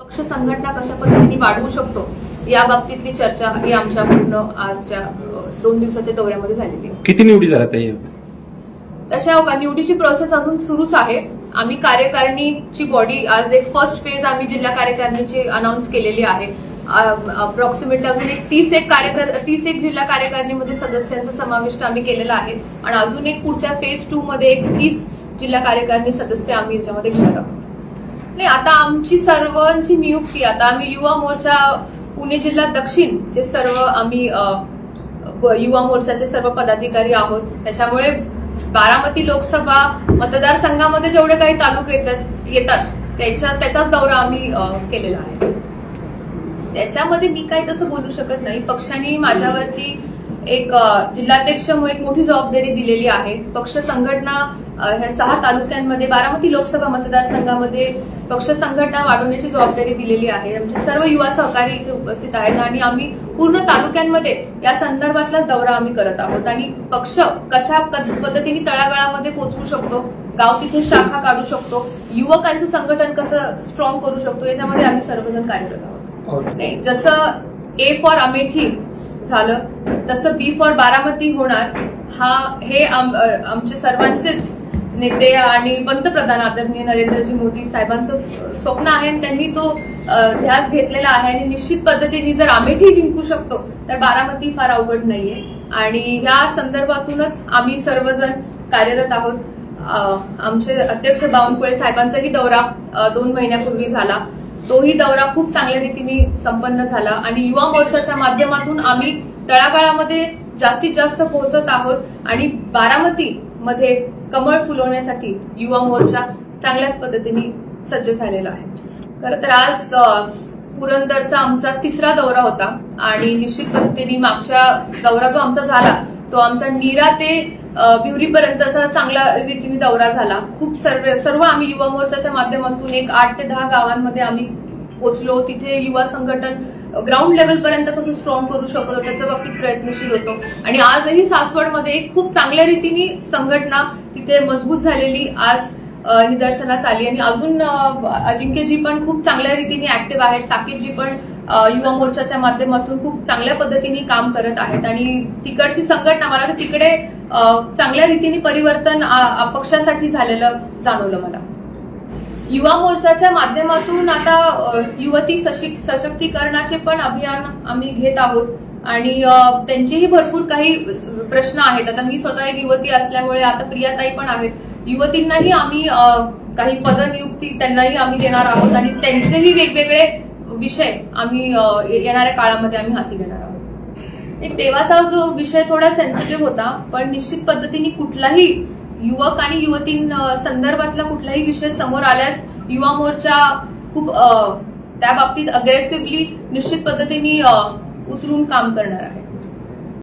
पक्ष संघटना कशा पद्धतीने वाढवू शकतो या बाबतीतली चर्चा ही आमच्या पूर्ण आजच्या दोन दिवसाच्या दौऱ्यामध्ये झालेली आहे. किती निवडी झाल्या ताई? तशा हो का निवडीची प्रोसेस अजून सुरूच आहे. आम्ही कार्यकारिणीची बॉडी आज एक फर्स्ट फेज आम्ही जिल्हा कार्यकारिणीची अनाऊन्स केलेली आहे. अप्रॉक्सिमेटली अजून एक तीस एक कार्यकर तीस एक जिल्हा कार्यकारिणीमध्ये सदस्यांचा समाविष्ट आम्ही केलेला आहे. आणि अजून एक पुढच्या फेज टू मध्ये एक तीस जिल्हा कार्यकारिणी सदस्य आम्ही याच्यामध्ये घेणार आहोत. नाही आता आमची सर्वांची नियुक्ती आता आम्ही युवा मोर्चा पुणे जिल्हा दक्षिण जे सर्व आम्ही युवा मोर्चाचे सर्व पदाधिकारी आहोत. त्याच्यामुळे बारामती लोकसभा मतदारसंघामध्ये जेवढे काही तालुके येतात येतात त्याच्या त्याचाच दौरा आम्ही केलेला आहे. त्याच्यामध्ये मी काही तसं बोलू शकत नाही. पक्षाने माझ्यावरती एक जिल्हाध्यक्ष म्हणून एक मोठी जबाबदारी दिलेली आहे. पक्ष संघटना ह्या सहा तालुक्यांमध्ये बारामती लोकसभा मतदारसंघामध्ये पक्ष संघटना वाढवण्याची जबाबदारी दिलेली आहे. आमचे सर्व युवा सहकारी इथे उपस्थित आहेत आणि आम्ही पूर्ण तालुक्यांमध्ये या संदर्भातला दौरा आम्ही करत आहोत. आणि पक्ष कशा पद- पद्धतीने तळागाळामध्ये पोहोचवू शकतो गाव तिथे शाखा काढू शकतो युवकांचं संघटन कसं स्ट्रॉंग करू शकतो याच्यामध्ये आम्ही सर्वजण कार्यरत आहोत. नाही जसं ए फॉर अमेठी झालं तसं बी फॉर बारामती होणार. हा हे आमचे सर्वांचेच नेते आणि पंतप्रधान आदरणीय नरेंद्रजी मोदी साहेबांचं स्वप्न आहे आणि त्यांनी तो ध्यास घेतलेला आहे आणि निश्चित पद्धतीने जर अमेठी जिंकू शकतो तर बारामती फार अवघड नाहीये. आणि ह्या संदर्भातूनच आम्ही सर्वजण कार्यरत आहोत. आमचे अध्यक्ष बावनकुळे साहेबांचाही दौरा दोन महिन्यापूर्वी झाला. तोही दौरा खूप चांगल्या रीतीने संपन्न झाला आणि युवा मोर्चाच्या माध्यमातून आम्ही तळागाळामध्ये जास्तीत जास्त पोहोचत आहोत आणि बारामती मध्ये कमळ फुलवण्यासाठी युवा मोर्चा चांगल्याच पद्धतीने सज्ज झालेला आहे. खरं तर आज पुरंदरचा आमचा तिसरा दौरा होता आणि निश्चित पद्धतीने मागच्या दौरा जो आमचा झाला तो आमचा नीरा ते ब्युरीपर्यंतचा चांगला रीतीने दौरा झाला. खूप सर्व सर्व आम्ही युवा मोर्चाच्या माध्यमातून एक आठ ते दहा गावांमध्ये आम्ही पोचलो तिथे युवा संघटन ग्राउंड लेवलपर्यंत कसं स्ट्रॉंग करू शकतो त्याच्या बाबतीत प्रयत्नशील होतो. आणि आजही सासवडमध्ये एक खूप चांगल्या रीतीने संघटना तिथे मजबूत झालेली आज निदर्शनास आली. आणि अजून अजिंक्यजी पण खूप चांगल्या रीतीने ऍक्टिव्ह आहेत. साकेतजी पण युवा मोर्चाच्या माध्यमातून खूप चांगल्या पद्धतीने काम करत आहेत. आणि तिकडची संघटना मला तिकडे चांगल्या रीतीने परिवर्तन आ- झालेलं जाणवलं मला. युवा मोर्चाच्या माध्यमातून आता युवती सशिक सशक्तीकरणाचे पण अभियान आम्ही घेत आहोत. आणि त्यांचेही भरपूर काही प्रश्न आहेत. आता मी स्वतः एक युवती असल्यामुळे आता प्रियाताई पण आहेत. युवतींनाही आम्ही काही पदनियुक्ती त्यांनाही आम्ही देणार आहोत. आणि त्यांचेही वेगवेगळे विषय आम्ही येणाऱ्या काळामध्ये आम्ही हाती घेणार आहोत. एक तेव्हाचा जो विषय थोडा सेन्सिटिव्ह होता पण निश्चित पद्धतीने कुठलाही युवक आणि युवती संदर्भातला कुठलाही विषय समोर आल्यास युवा मोर्चा खूप त्या बाबतीत अग्रेसिव्हली निश्चित पद्धतीने उतरून काम करणार आहे.